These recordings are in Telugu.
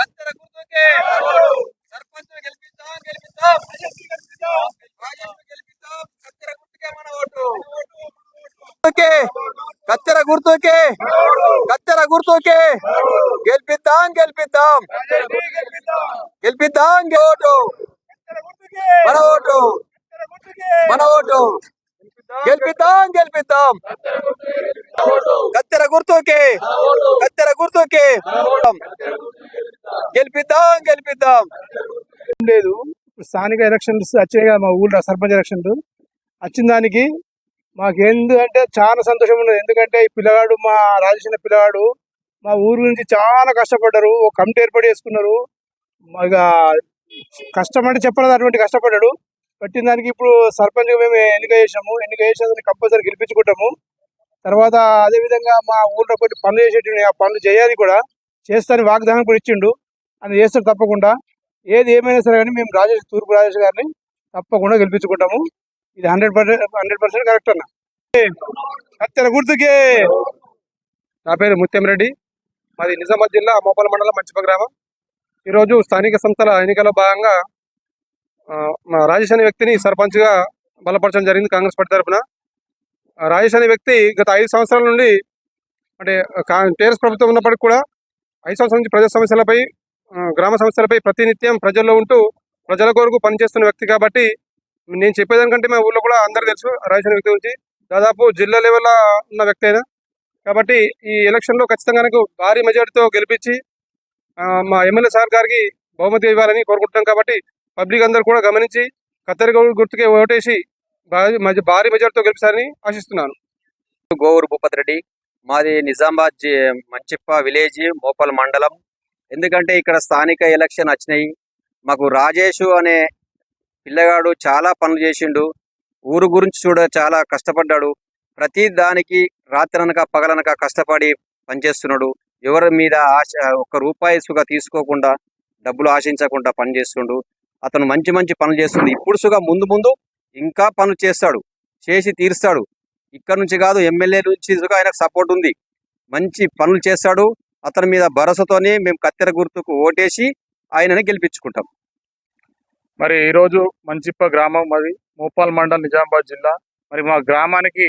కత్తెర గుర్తుకే. సర్పంచ్ గెలిపిద్దాం గెలిపిద్దాం రాజేష్ గెలిపిద్దాం కత్తెర గుర్తుకే మన ఓటు. గుర్తుకే. కత్తెర గుర్తుకే. కత్తెర గుర్తుకే. గెలిపిద్దాం గెలిపిద్దాం. గెలిపిద్దాం ఓటు మన ఓటు. మన ఓటు. గెలిపిద్దాం గెలిపిద్దాం. కత్తెర గుర్తుకే కత్తెర గుర్తుకే. గెలిపిద్దాం గెలిపిద్దాం. లేదు. స్థానిక ఎలక్షన్స్ వచ్చాయి కదా మా ఊళ్ళో సర్పంచ్ ఎలక్షన్లు. వచ్చిన దానికి మాకు ఎందుకంటే చాలా సంతోషం ఉన్నది. ఎందుకంటే ఈ పిల్లగాడు మా రాజేసిన పిల్లగాడు మా ఊరు నుంచి చాలా కష్టపడ్డారు. ఒక కమిటీ ఏర్పాటు చేసుకున్నారు. ఇక కష్టం అంటే చెప్పలేదు అటువంటి కష్టపడ్డాడు. పెట్టిన దానికి ఇప్పుడు సర్పంచ్ మేము ఎన్నిక చేసాము ఎన్నిక చేసేదాన్ని కంపల్సరీ గెలిపించుకుంటాము. తర్వాత అదే విధంగా మా ఊళ్ళో కొన్ని పనులు చేసేటి ఆ పనులు చేయాలి కూడా. చేస్తాను వాగ్దానం కూడా ఇచ్చిండు. అని చేస్తాడు తప్పకుండా. ఏది ఏమైనా సరే కానీ మేము రాజేష్ తూర్పు రాజేష్ గారిని తప్పకుండా గెలిపించుకుంటాము. ఇది hundred percent hundred percent correct అన్న. కత్తెర గుర్తుకే. నా పేరు ముత్యం రెడ్డి మాది నిజామాబాద్ జిల్లా మోపల మండలం మంచిప గ్రామం. ఈరోజు స్థానిక సంస్థల ఎన్నికలో భాగంగా మా రాజేష్ అనే వ్యక్తిని సర్పంచ్గా బలపరచడం జరిగింది కాంగ్రెస్ పార్టీ తరఫున. ఆ, రాజేష్ అనే వ్యక్తి గత ఐదు సంవత్సరాల నుండి అంటే టీఆర్ఎస్ ప్రభుత్వం ఉన్నప్పటికీ కూడా ఐదు సంవత్సరాల నుంచి ప్రజా సమస్యలపై గ్రామ సమస్యలపై ప్రతినిత్యం ప్రజల్లో ఉంటూ ప్రజల కొరకు పనిచేస్తున్న వ్యక్తి కాబట్టి నేను చెప్పేదానికంటే మా ఊళ్ళో కూడా అందరూ తెలుసు రాజేష్ అనే వ్యక్తి గురించి. దాదాపు జిల్లా లెవెల్లో ఉన్న వ్యక్తి అయినా కాబట్టి ఈ ఎలక్షన్లో ఖచ్చితంగా నాకు భారీ మెజార్టీతో గెలిపించి మా ఎమ్మెల్యే సార్ గారికి బహుమతి ఇవ్వాలని కోరుకుంటున్నాం కాబట్టి పబ్లిక్ అందరూ కూడా గమనించి కత్తెరగౌడ్ గుర్తుకే ఓటేసి భారీ భారీ మెజార్టీతో గెలిపిస్తారని ఆశిస్తున్నాను. గోవూరు భూపతి రెడ్డి మాది నిజామాబాద్ మంచిప్ప విలేజ్ మోపల్ మండలం. ఎందుకంటే ఇక్కడ స్థానిక ఎలక్షన్ వచ్చినాయి. మాకు రాజేష్ అనే పిల్లగాడు చాలా పనులు చేసిండు. ఊరు గురించి చూడ చాలా కష్టపడ్డాడు. ప్రతి దానికి రాత్రనక పగలనక కష్టపడి పనిచేస్తున్నాడు. ఎవరి మీద ఆశ ఒక్క రూపాయి సుగా తీసుకోకుండా డబ్బులు ఆశించకుండా పనిచేస్తుండు. అతను మంచి మంచి పనులు చేస్తుంది. ఇప్పుడుసుగా ముందు ముందు ఇంకా పనులు చేస్తాడు. చేసి తీరుస్తాడు. ఇక్కడ నుంచి కాదు ఎమ్మెల్యే నుంచి ఆయనకు సపోర్ట్ ఉంది. మంచి పనులు చేస్తాడు. అతని మీద భరోసాతోనే మేము కత్తెర గుర్తుకు ఓటేసి ఆయనని గెలిపించుకుంటాం. మరి ఈరోజు మంచిప్ప గ్రామం మరి మోపాల్ మండల్ నిజామాబాద్ జిల్లా. మరి మా గ్రామానికి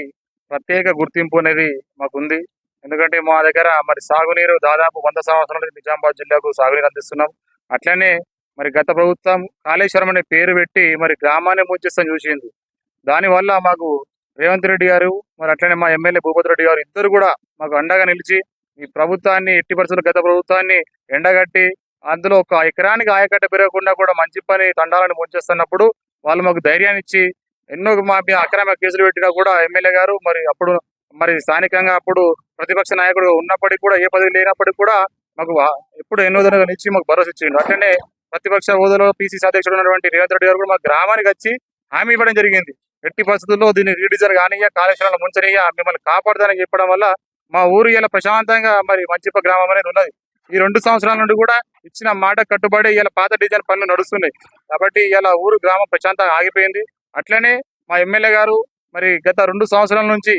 ప్రత్యేక గుర్తింపు అనేది మాకుంది. ఎందుకంటే మా దగ్గర మరి సాగునీరు దాదాపు వంద సంవత్సరాల నిజామాబాద్ జిల్లాకు సాగునీరు అందిస్తున్నాం. అట్లనే మరి గత ప్రభుత్వం కాళేశ్వరం అనే పేరు పెట్టి మరి గ్రామాన్ని ముంచేస్తాం చూసింది. దానివల్ల మాకు రేవంత్ రెడ్డి గారు మరి అట్లనే మా ఎమ్మెల్యే భూపతి రెడ్డి గారు ఇద్దరు కూడా మాకు అండగా నిలిచి ఈ ప్రభుత్వాన్ని ఎట్టి పరిస్థితులు గత ప్రభుత్వాన్ని ఎండగట్టి అందులో ఒక ఎకరానికి ఆయకట్ట పెరగకుండా కూడా మంచి పని తండాలను ముంచేస్తున్నప్పుడు వాళ్ళు మాకు ధైర్యాన్ని ఇచ్చి ఎన్నో మా అక్రమ కేసులు పెట్టినా కూడా ఎమ్మెల్యే గారు మరి అప్పుడు మరి స్థానికంగా అప్పుడు ప్రతిపక్ష నాయకుడు ఉన్నప్పటికీ కూడా ఏ పదవి లేనప్పటికీ కూడా మాకు ఎప్పుడు ఎన్నో దినాలు ఇచ్చి మాకు భరోసా ఇచ్చిండు. అట్లనే ప్రతిపక్ష హోదాలో పీసీసీ అధ్యక్షుడు ఉన్నటువంటి రేవంత్ రెడ్డి గారు కూడా మా గ్రామానికి వచ్చి హామీ ఇవ్వడం జరిగింది. ఎట్టి పరిస్థితుల్లో దీన్ని రీడిజర్ కానియ్య కాళేశ్వరంలో ముంచనీయ మిమ్మల్ని కాపాడదానికి చెప్పడం వల్ల మా ఊరు ఇలా ప్రశాంతంగా మరి మంచిప గ్రామం అనేది ఉన్నది. ఈ రెండు సంవత్సరాల నుండి కూడా ఇచ్చిన మాట కట్టుబడి ఇలా పాత డిజైన్ పనులు నడుస్తున్నాయి. కాబట్టి ఇలా ఊరు గ్రామం ప్రశాంతంగా ఆగిపోయింది. అట్లనే మా ఎమ్మెల్యే గారు మరి గత రెండు సంవత్సరాల నుంచి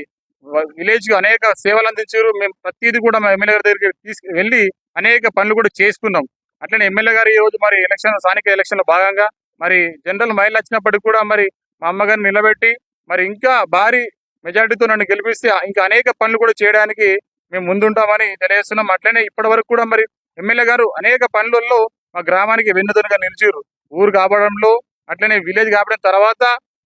విలేజ్కి అనేక సేవలు అందించారు. మేము ప్రతిదీ కూడా మా ఎమ్మెల్యే గారి దగ్గరికి తీసుకు వెళ్ళి అనేక పనులు కూడా చేసుకున్నాం. అట్లనే ఎమ్మెల్యే గారు ఈ రోజు మరి ఎలక్షన్ స్థానిక ఎలక్షన్ భాగంగా మరి జనరల్ మైల్ వచ్చినప్పటికి కూడా మరి మా అమ్మగారిని నిలబెట్టి మరి ఇంకా భారీ మెజార్టీతో నన్ను గెలిపిస్తే ఇంకా అనేక పనులు కూడా చేయడానికి మేము ముందుంటామని తెలియజేస్తున్నాం. అట్లనే ఇప్పటి వరకు కూడా మరి ఎమ్మెల్యే గారు అనేక పనులలో మా గ్రామానికి వెన్నుదనుగా నిలిచారు ఊరు కాపాడంలో అట్లనే విలేజ్ కాపాడిన తర్వాత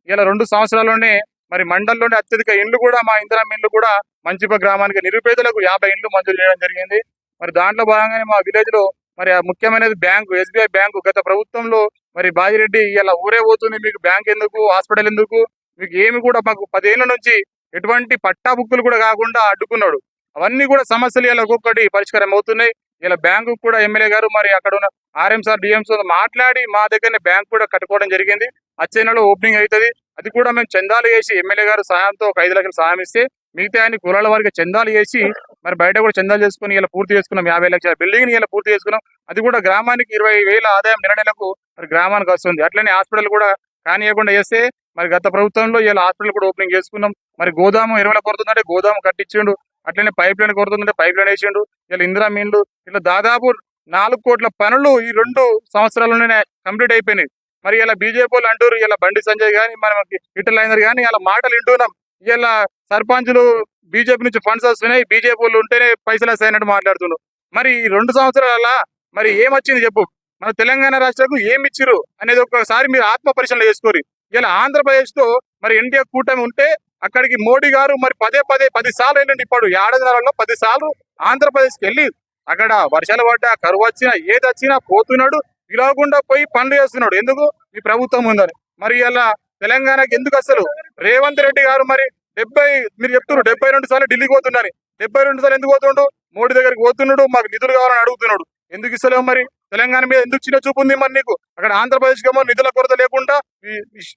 ఇలా రెండు సంవత్సరాల్లోనే మరి మండలంలోనే అత్యధిక ఇండ్లు కూడా మా ఇందిరా ఇండ్లు కూడా మంచిప గ్రామానికి నిరుపేదలకు యాభై ఇండ్లు మంజూరు చేయడం జరిగింది. మరి దాంట్లో భాగంగానే మా విలేజ్లో మరి ముఖ్యమైనది బ్యాంకు ఎస్బీఐ బ్యాంకు గత ప్రభుత్వంలో మరి బాజిరెడ్డి ఇలా ఊరే పోతుంది మీకు బ్యాంక్ ఎందుకు హాస్పిటల్ ఎందుకు మీకు ఏమి కూడా మాకు పదేళ్ళ నుంచి ఎటువంటి పట్టా బుక్కులు కూడా కాకుండా అడ్డుకున్నాడు. అవన్నీ కూడా సమస్యలు ఇలా ఒక్కొక్కటి పరిష్కారం అవుతున్నాయి. ఇలా బ్యాంకు కూడా ఎమ్మెల్యే గారు మరి అక్కడ ఉన్న ఆర్ఎం సార్ డిఎం సార్ మాట్లాడి మా దగ్గరనే బ్యాంక్ కూడా కట్టుకోవడం జరిగింది. వచ్చే నెలలో ఓపెనింగ్ అవుతుంది. అది కూడా మేము చందాలు వేసి ఎమ్మెల్యే గారు సహాయంతో ఒక ఐదు లక్షలు సహాయం ఇస్తే మిగతా అన్ని కులాల వారికి చందాలు వేసి మరి బయట కూడా చందాలు చేసుకుని ఇలా పూర్తి చేసుకున్నాం. యాభై లక్షల బిల్డింగ్ ఇలా పూర్తి చేసుకున్నాం. అది కూడా గ్రామానికి ఇరవై వేల ఆదాయం నెల నెలకు మరి గ్రామానికి వస్తుంది. అట్లనే హాస్పిటల్ కూడా కానియకుండా చేస్తే మరి గత ప్రభుత్వంలో ఇలా హాస్పిటల్ కూడా ఓపెనింగ్ చేసుకున్నాం. మరి గోదాము ఎరువుల కొడుతుందంటే గోదాము కట్టించిండు. అట్లనే పైప్ లైన్ కొడుతుందంటే పైప్ లైన్ వేసిండు. ఇలా ఇందిరా మీన్లు ఇట్లా దాదాపు నాలుగు కోట్ల పనులు ఈ రెండు సంవత్సరాల్లోనే కంప్లీట్ అయిపోయినాయి. మరి ఇలా బీజేపీ వాళ్ళు అంటారు ఇలా బండి సంజయ్ కానీ మనకి ఇటల్ అయినారు కానీ ఇలా మాటలు వింటున్నాం. ఇలా సర్పంచులు బీజేపీ నుంచి ఫండ్స్ వస్తున్నాయి బీజేపీ వాళ్ళు ఉంటేనే పైసలు వస్తాయన్నట్టు మాట్లాడుతున్నారు మరి ఈ రెండు సంవత్సరాల మరి ఏమొచ్చింది చెప్పు? మన తెలంగాణ రాష్ట్రకు ఏమి ఇచ్చిరు అనేది ఒకసారి మీరు ఆత్మ పరిశీలన చేసుకోరు. ఇలా ఆంధ్రప్రదేశ్తో మరి ఎన్డీఏ కూటమి ఉంటే అక్కడికి మోడీ గారు మరి పదే పదే పది సార్లు వెళ్ళండి ఇప్పుడు. ఏడాది నెలల్లో పది సార్లు ఆంధ్రప్రదేశ్కి వెళ్ళి అక్కడ వర్షాలు పడ్డా కరువు వచ్చినా ఏది వచ్చినా పోతున్నాడు ఇలాగుండా పోయి పనులు చేస్తున్నాడు ఎందుకు? ఈ ప్రభుత్వం ఉందని. మరి ఇలా తెలంగాణకి ఎందుకు అసలు? రేవంత్ రెడ్డి గారు మరి డెబ్బై మీరు చెప్తున్నారు డెబ్బై రెండు సార్లు ఢిల్లీకి పోతున్నారని డెబ్బై రెండు సార్లు ఎందుకు పోతుండు? మోడీ దగ్గరికి పోతున్నాడు మాకు నిధులు కావాలని అడుగుతున్నాడు. ఎందుకు ఇస్తలేవు మరి? తెలంగాణ మీద ఎందుకు చిన్న చూపు ఉంది మరి నీకు? అక్కడ ఆంధ్రప్రదేశ్ ఏమో నిధుల కొరత లేకుండా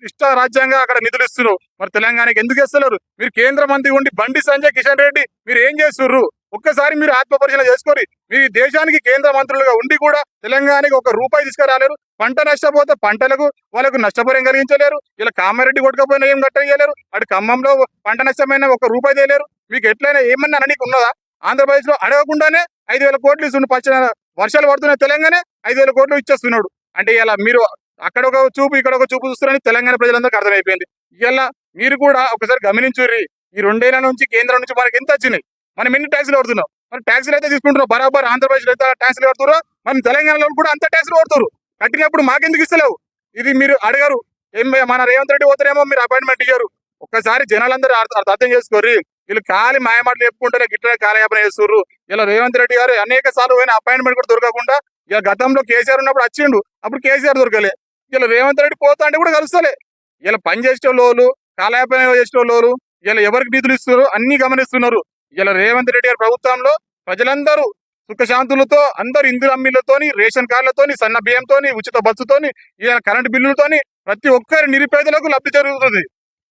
ఇష్ట రాజ్యాంగా అక్కడ నిధులు ఇస్తున్నారు. మరి తెలంగాణకి ఎందుకు ఇస్తలేరు? మీరు కేంద్ర మంత్రి ఉండి బండి సంజయ్ కిషన్ రెడ్డి మీరు ఏం చేస్తుర్రు? ఒక్కసారి మీరు ఆత్మపరిశీలన చేసుకొని మీ ఈ దేశానికి కేంద్ర మంత్రులుగా ఉండి కూడా తెలంగాణకి ఒక రూపాయి తీసుకురాలేరు. పంట నష్టపోతే పంటలకు వాళ్ళకు నష్టపరం కలిగించలేరు. ఇలా కామారెడ్డి కొట్టుకపోయినా ఏం కట్టలేరు అటు ఖమ్మంలో పంట నష్టమైన ఒక రూపాయి తేలేరు. మీకు ఎట్లయినా ఏమన్నా అనడానికి ఉన్నదా? ఆంధ్రప్రదేశ్లో అడగకుండానే ఐదు వేల కోట్లు ఇస్తున్న పచ్చ వర్షాలు పడుతున్నాయి తెలంగాణ ఐదు వేల కోట్లు ఇచ్చేస్తున్నాడు. అంటే ఇలా మీరు అక్కడ ఒక చూపు ఇక్కడ ఒక చూపు చూస్తున్నారని తెలంగాణ ప్రజలందరికీ అర్థమైపోయింది. ఇలా మీరు కూడా ఒకసారి గమనించుర్రి. ఈ రెండేళ్ళ నుంచి కేంద్రం నుంచి మనకి ఎంత వచ్చినాయి? మనం ఎన్ని ట్యాక్సులు పడుతున్నాం మనం ట్యాక్సులు అయితే తీసుకుంటున్నాం. బరాబర్ ఆంధ్రప్రదేశ్లో అయితే ట్యాక్సులు కడుతున్నారు మనం తెలంగాణలో కూడా అంత ట్యాక్సులు కడుతున్నారు కట్టినప్పుడు మాకెందుకు ఇస్తలేవు? ఇది మీరు అడగరు. ఏం మన రేవంత్ రెడ్డి పోతారేమో మీరు అపాయింట్మెంట్ ఇయ్యరు. ఒక్కసారి జనాలందరూ అర్థ- అర్థం అర్థం చేసుకోర్రి. వీళ్ళు ఖాళీ మాయమాటలు చెప్పుకుంటేనే గిట్లనే కాలయాపన చేస్తున్నారు ఇలా రేవంత్ రెడ్డి గారు అనేక సార్లు పోయిన అపాయింట్మెంట్ కూడా దొరకకుండా ఇక గతంలో కేసీఆర్ ఉన్నప్పుడు వచ్చిండు అప్పుడు కేసీఆర్ దొరకలే. ఇలా రేవంత్ రెడ్డి పోతా అంటే కూడా కలుస్తలే. ఇలా పని చేసేటోళ్ళు కాలయాపన చేసేటోళ్ళు ఇలా ఎవరికి నిధులు ఇస్తున్నారు అన్ని గమనిస్తున్నారు. ఇలా రేవంత్ రెడ్డి గారి ప్రభుత్వంలో ప్రజలందరూ సుఖశాంతులతో అందరు ఇందిరమ్మిలతోని రేషన్ కార్డులతోని సన్న బియ్యంతోని ఉచిత బస్సుతోని ఇలా కరెంటు బిల్లులతోని ప్రతి ఒక్కరి నిరుపేదలకు లబ్ధి జరుగుతుంది.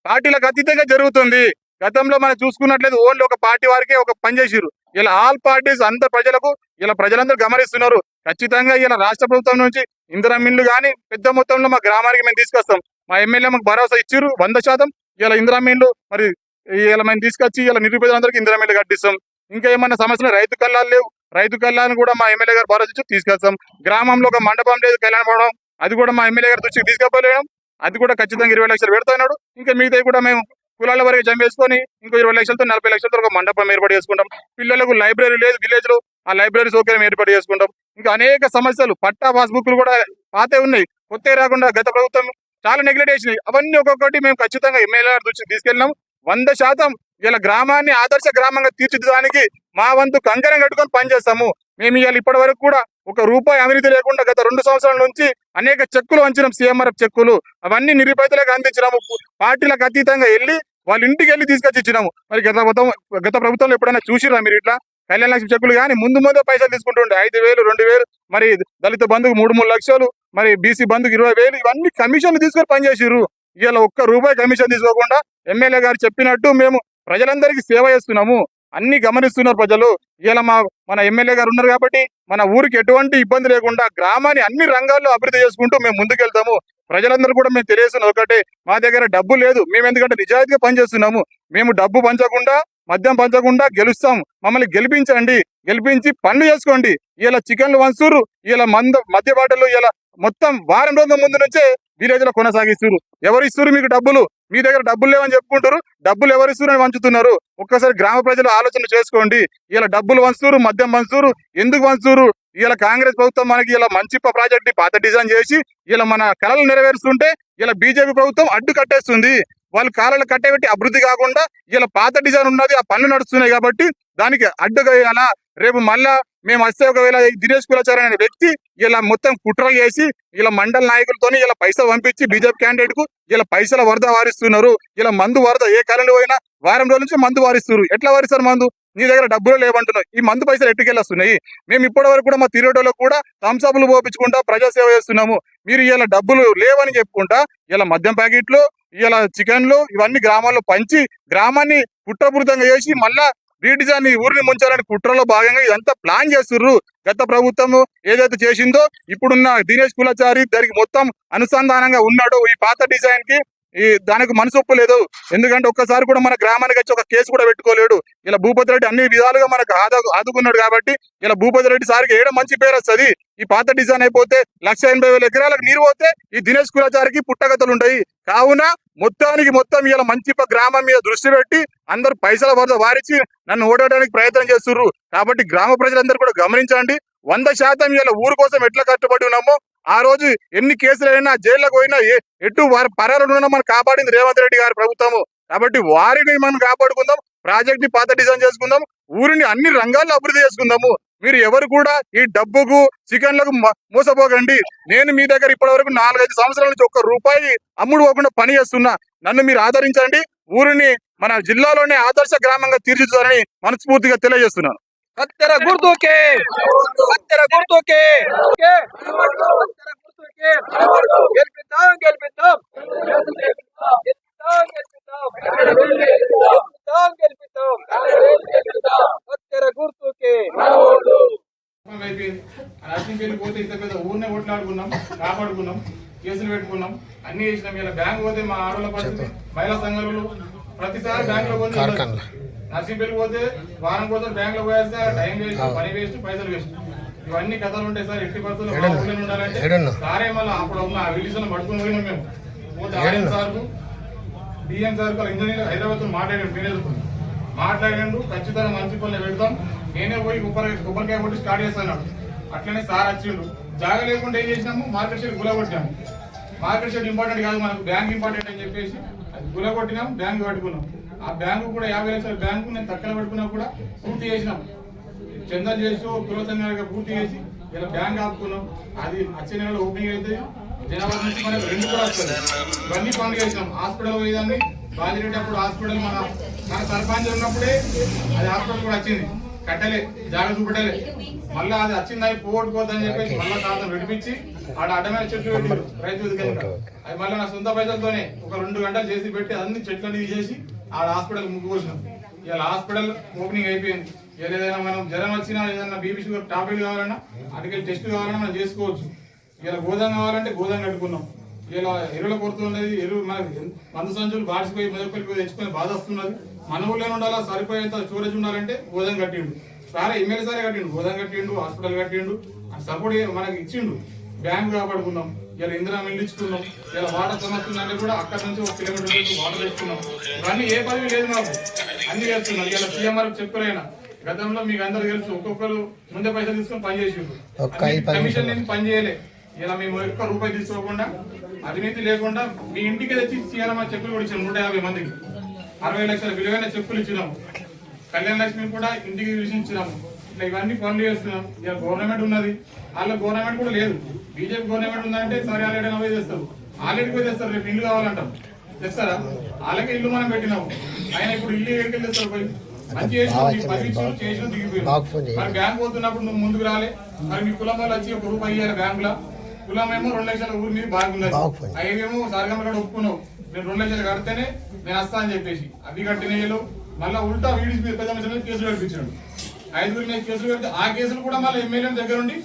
పార్టీలకు అతీతంగా జరుగుతుంది. గతంలో మనం చూసుకున్నట్లయితే ఓన్లీ ఒక పార్టీ వారికే ఒక పని చేసిరు ఇలా ఆల్ పార్టీస్ అందరు ప్రజలకు ఇలా ప్రజలందరూ గమనిస్తున్నారు. ఖచ్చితంగా ఇలా రాష్ట్ర ప్రభుత్వం నుంచి ఇందిరా మిల్లు కానీ పెద్ద మొత్తంలో మా గ్రామానికి మేము తీసుకొస్తాం. మా ఎమ్మెల్యే మాకు భరోసా ఇచ్చిర్రు వంద శాతం. ఇలా ఇందిరా మిల్లు మరి ఇలా మేము తీసుకొచ్చి ఇలా నిరుపేదలందరికీ ఇందిరా మీద కట్టిస్తాం. ఇంకా ఏమన్నా సమస్యలు రైతు కళ్ళాలు లేవు. రైతు కళ్ళాలను కూడా మా ఎమ్మెల్యే గారు భరోసా తీసుకొస్తాం. గ్రామంలో ఒక మండపం లేదు కళ్యాణ పోవడం అది కూడా మా ఎమ్మెల్యే గారి దృష్టికి తీసుకుపోలేం. అది కూడా ఖచ్చితంగా ఇరవై లక్షలు పెడుతున్నాడు ఇంకా మిగతా కూడా మేము కులాల వరకు జమ వేసుకొని ఇంకో ఇరవై లక్షలతో నలభై లక్షలతో ఒక మండపం ఏర్పాటు చేసుకుంటాం. పిల్లలకు లైబ్రరీ లేదు విలేజ్లో ఆ లైబ్రరీ సౌకర్యం ఏర్పాటు చేసుకుంటాం. ఇంకా అనేక సమస్యలు పట్టా పాస్బుక్లు కూడా పాతే ఉన్నాయి. కొత్త రాకుండా గత ప్రభుత్వం చాలా నెగ్లెక్ట్ చేసినాయి. అవన్నీ ఒక్కొక్కటి మేము ఖచ్చితంగా ఎమ్మెల్యే గారి దృష్టికి తీసుకెళ్ళినాం. వంద శాతం ఇలా గ్రామాన్ని ఆదర్శ గ్రామంగా తీర్చిదిద్దడానికి మా వంతు కంకణం కట్టుకొని పనిచేస్తాము. మేము ఇవాళ ఇప్పటి వరకు కూడా ఒక రూపాయి అవినీతి లేకుండా గత రెండు సంవత్సరాల నుంచి అనేక చెక్కులు వంచినాం సీఎంఆర్ఎఫ్ చెక్కులు. అవన్నీ నిరుపేదలకు అందించినాము. పార్టీలకు అతీతంగా వెళ్ళి వాళ్ళ ఇంటికి వెళ్ళి తీసుకొచ్చి ఇచ్చినాము. మరి గత ప్రభుత్వం గత ప్రభుత్వంలో ఎప్పుడైనా చూసిరా మీరు ఇట్లా? కళ్యాణ లక్ష్మి చెక్కులు కానీ ముందు ముందే పైసలు తీసుకుంటుండే. ఐదు వేలు రెండు వేలు మరి దళిత బంధుకు మూడు మూడు లక్షలు మరి బీసీ బంధుకు ఇరవై వేలు ఇవన్నీ కమిషన్లు తీసుకొని పనిచేసిర్రు. ఇవాళ ఒక్క రూపాయి కమిషన్ తీసుకోకుండా ఎమ్మెల్యే గారు చెప్పినట్టు మేము ప్రజలందరికీ సేవ చేస్తున్నాము. అన్ని గమనిస్తున్నారు ప్రజలు. ఇలా మా మన ఎమ్మెల్యే గారు ఉన్నారు కాబట్టి మన ఊరికి ఎటువంటి ఇబ్బంది లేకుండా గ్రామాన్ని అన్ని రంగాల్లో అభివృద్ధి చేసుకుంటూ మేము ముందుకెళ్తాము. ప్రజలందరూ కూడా మేము తెలియజేస్తున్న ఒకటే మా దగ్గర డబ్బు లేదు. మేము ఎందుకంటే నిజాయితీగా పనిచేస్తున్నాము. మేము డబ్బు పంచకుండా మద్యం పంచకుండా గెలుస్తాం. మమ్మల్ని గెలిపించండి. గెలిపించి పనులు చేసుకోండి. ఇలా చికెన్లు వంచూరు. ఇలా మంద మద్య బాటలు ఇలా మొత్తం వారం రోజుల ముందు నుంచే విలేజ్లో కొనసాగిస్తున్నారు. ఎవరు ఇస్తున్నారు మీకు డబ్బులు? మీ దగ్గర డబ్బులు లేవని చెప్పుకుంటారు డబ్బులు ఎవరు ఇస్తున్నారని వంచుతున్నారు. ఒక్కసారి గ్రామ ప్రజలు ఆలోచన చేసుకోండి. ఇలా డబ్బులు వంచుతారు మద్యం వంచుతారు ఎందుకు వంచుతారు ఇలా కాంగ్రెస్ ప్రభుత్వం మనకి ఇలా మంచిప్ప ప్రాజెక్ట్ని పాత డిజైన్ చేసి ఇలా మన కళలు నెరవేరుస్తుంటే ఇలా బీజేపీ ప్రభుత్వం అడ్డు కట్టేస్తుంది. వాళ్ళు కాలాలు కట్టేబెట్టి అభివృద్ధి కాకుండా ఇలా పాత డిజైన్ ఉన్నది ఆ పనులు నడుస్తున్నాయి కాబట్టి దానికి అడ్డుగా అలా రేపు మళ్ళా మేము వస్తే ఒకవేళ దినేష్ కులాచారి అనే వ్యక్తి ఇలా మొత్తం కుట్ర చేసి ఇలా మండల నాయకులతో ఇలా పైసలు పంపించి బీజేపీ క్యాండిడేట్కు ఇలా పైసల వరద వారిస్తున్నారు. ఇలా మందు వరద ఏ కాలంలో పోయినా వారం రోజుల నుంచి మందు వారిస్తున్నారు. ఎట్లా వారిస్తారు మందు? నీ దగ్గర డబ్బులు లేవంటున్నావు. ఈ మందు పైసలు ఎట్టుకెళ్ళొస్తున్నాయి? మేము ఇప్పటి వరకు కూడా మా తిరిగేటోలో కూడా థమ్సప్లు పోపించుకుంటా ప్రజాసేవ చేస్తున్నాము. మీరు ఇలా డబ్బులు లేవని చెప్పుకుంటా ఇలా మద్యం ప్యాకెట్లు ఇలా చికెన్లు ఇవన్నీ గ్రామాల్లో పంచి గ్రామాన్ని కుట్రపూరితంగా చేసి మళ్ళా రీడిజైన్ ఊరిని ముంచాలని కుట్రలో భాగంగా ఇదంతా ప్లాన్ చేస్తుర్రు. గత ప్రభుత్వం ఏదైతే చేసిందో ఇప్పుడున్న దినేష్ కులాచారి దానికి మొత్తం అనుసంధానంగా ఉన్నాడు. ఈ పాత డిజైన్కి ఈ దానికి మనసు ఒప్పలేదు ఎందుకంటే ఒక్కసారి కూడా మన గ్రామానికి వచ్చి ఒక కేసు కూడా పెట్టుకోలేడు. ఇలా భూపతి రెడ్డి అన్ని విధాలుగా మనకు ఆదుకున్నాడు కాబట్టి ఇలా భూపతి రెడ్డి సారికి ఏడ మంచి పేరు వస్తుంది. ఈ పాత డిజైన్ అయిపోతే లక్ష ఎనభై వేల ఎకరాలకు నీరు పోతే ఈ దినేష్ కులాచారికి పుట్టగతలు ఉంటాయి. కావున మొత్తానికి మొత్తం ఇలా మంచి గ్రామం మీద దృష్టి పెట్టి అందరు పైసల వరద వారిచి నన్ను ఓడడానికి ప్రయత్నం చేస్తుర్రు. కాబట్టి గ్రామ ప్రజలందరూ కూడా గమనించండి. వంద శాతం ఇలా ఊరు కోసం ఎట్లా కట్టుబడి ఉన్నామో ఆ రోజు ఎన్ని కేసులైనా జైల్లోకి పోయినా ఎటు వారి పరాలను మనం కాపాడింది రేవంత్ రెడ్డి గారి ప్రభుత్వము. కాబట్టి వారిని మనం కాపాడుకుందాం ప్రాజెక్ట్ని పాత డిజైన్ చేసుకుందాం ఊరిని అన్ని రంగాల్లో అభివృద్ధి చేసుకుందాము. మీరు ఎవరు కూడా ఈ డబ్బుకు చికెన్లకు మ- మోసపోకండి. నేను మీ దగ్గర ఇప్పటి వరకు నాలుగైదు సంవత్సరాల నుంచి ఒక్క రూపాయి అమ్ముడు పోకుండా పని చేస్తున్నా. నన్ను మీరు ఆదరించండి. ఊరిని మన జిల్లాలోనే ఆదర్శ గ్రామంగా తీర్చిదారని మనస్ఫూర్తిగా తెలియజేస్తున్నాను. గెలిపిద్దాం గెలిపిద్దాం గెలిపిద్దాం గెలిపిద్దాం గెలిపిద్దాం గెలిపిద్దాం కత్తెర గుర్తుకే అయిపోయింది రాష్ట్రం వెళ్ళిపోతే ఇంత పెద్ద ఊరినే కొట్లాడుకున్నాం కాపాడుకున్నాం కేసులు పెట్టుకున్నాం అన్ని చేసినాం. ఇలా బ్యాంక్ పోతే మా ఆడవాళ్ళ పరిస్థితి మహిళా సంఘాలు ప్రతిసారి బ్యాంక్ లో పోతే వారం కోసం బ్యాంక్లో పోయేస్తే టైం వేస్ట్ పని వేస్ట్ పైసలు వేస్ట్ ఇవన్నీ కథలు ఉంటాయి సార్. ఎట్టి ఊళ్ళో ఉండాలంటే సారే మళ్ళీ అప్పుడు ఉన్న విడిసలు పట్టుకుని పోయినాం మేము. పోతే సార్కు డిఎం సార్ ఇంజనీర్ హైదరాబాద్తో మాట్లాడాడు మేనేజర్ మాట్లాడాడు ఖచ్చితంగా మంచి పనులు పెడతాం. నేనే పోయి కొబ్బరి కొబ్బరికాయ కొట్టి స్టార్ట్ చేస్తాను. అట్లనే సార్ వచ్చిండు. జాగా లేకుండా ఏం చేసినాము? మార్కెట్ షేర్ గులగొట్టాము మార్కెట్ షేర్ ఇంపార్టెంట్ కాదు మనకు బ్యాంక్ ఇంపార్టెంట్ అని చెప్పేసి అది గులగొట్టినాం బ్యాంక్ పట్టుకున్నాం ఆ బ్యాంకు కూడా యాభై లక్షల బ్యాంకు నేను తక్కువ పెట్టుకున్నా కూడా పూర్తి చేసినాం. చందా చేసి కులసంగా పూర్తి చేసి ఇలా బ్యాంక్ ఆపుకున్నాం. అది వచ్చే నెలలో ఓపెనింగ్ అయితే జనవరి నుంచి మనకు రెండు కూడా వస్తుంది ఇవన్నీ పనులు చేసినాం. హాస్పిటల్ పోయేదాన్ని బాజిరెడ్డి అప్పుడు హాస్పిటల్ మన మన సర్పంచ్ ఉన్నప్పుడే అది హాస్పిటల్ కూడా వచ్చింది. కట్టలే జాగ్రత్త చూపెట్టలే. మళ్ళీ అది వచ్చింది అవి పోగొట్టుకోవద్దని చెప్పేసి మళ్ళీ తాత విడిపించి ఆడ అడ్డమైన చెట్లు పెట్టారు రైతు అది మళ్ళీ నా సొంత పైసలతోనే ఒక రెండు గంటలు చేసి పెట్టి అన్ని చెట్లన్నీ తీసేసి ఆడ హాస్పిటల్ ముగ్గు పోసినాం ఇవాళ హాస్పిటల్ ఓపెనింగ్ అయిపోయింది. ఏదైనా మనం జ్వరం వచ్చినా ఏదైనా బీపీ షుగర్ టాబ్లెట్ కావాలన్నా అటుకెళ్ళి టెస్ట్ కావాలన్నా మనం చేసుకోవచ్చు. ఇలా గోదాం కావాలంటే గోదాం కట్టుకున్నాం. ఇలా ఎరువుల కొరత ఉన్నది. ఎరువు మనకి మందు సంచులు బాడిసిపోయి మెదపల్లి తెచ్చుకొని బాధ వస్తున్నది. మన ఊళ్ళో ఉండాలా? సరిపోయేంత స్టోరేజ్ ఉండాలంటే గోదాం కట్టిండు. సారే ఎమ్మెల్యే సారే కట్టిండు. గోదాం కట్టిండు హాస్పిటల్ కట్టిండు. సపోర్ట్ మనకి ఇచ్చిండు. బ్యాంక్ కాపాడుకున్నాం ఇలా ఇందిరా ఇచ్చుకున్నాం. ఇలా వాటర్ సమస్య ఉందంటే కూడా అక్కడ నుంచి ఒక కిలోమీటర్ వరకు వాటర్ తెచ్చుకున్నాం. ఇవన్నీ ఏ పదవి లేదు మాకు. అన్ని చేస్తున్నాం ఇలా సీఎంఆర్ చెప్పులైనా గతంలో మీకు అందరు తెలుసు ఒక్కొక్కరు ముందే పైసలు తీసుకొని పని చేసి కమిషన్ లేని పని చేయలే. ఇలా మేము ఒక్క రూపాయి తీసుకోకుండా అవినీతి లేకుండా మీ ఇంటికి తెచ్చి సీఎం చెక్కులు కూడా ఇచ్చాం నూట యాభై మందికి. అరవై లక్షల విలువైన చెక్కులు ఇచ్చినాము కళ్యాణ లక్ష్మి కూడా ఇంటికి ఇచ్చినాము ఇట్లా ఇవన్నీ పనులు చేస్తున్నాం. ఇక గవర్నమెంట్ ఉన్నది. వాళ్ళ గవర్నమెంట్ కూడా లేదు. బీజేపీ గవర్నమెంట్ ఉందంటే సరే ఆల్రెడీ అవే చేస్తారు ఆల్రెడీ పోయి తెస్తారు రేపు ఇల్లు కావాలంటాం. తెస్తారా? వాళ్ళకే ఇల్లు మనం పెట్టినాము. ఆయన ఇప్పుడు ఇల్లు ఎక్కడికి తెస్తారు పోయి. మంచి మరి బ్యాంక్ పోతున్నప్పుడు నువ్వు ముందుకు రాలే. మరి మీ కులం వాళ్ళు వచ్చి ఒక రూపాయి ఇయ్యారు బ్యాంకులో. కులం ఏమో రెండు లక్షల ఊరి మీద బాగున్నది అవేమో సరగమ కూడా ఒప్పుకున్నావు. నేను రెండు లక్షలు కడితేనే నేను వస్తా అని చెప్పేసి. అవి కట్టినయ్యలు మళ్ళీ ఉల్టా వీడి మీద పెద్ద కేసులు కట్టించాడు ఐదుగురి మీద కేసులు కడితే ఆ కేసులు కూడా మళ్ళీ ఎమ్మెల్యే దగ్గర ఉండి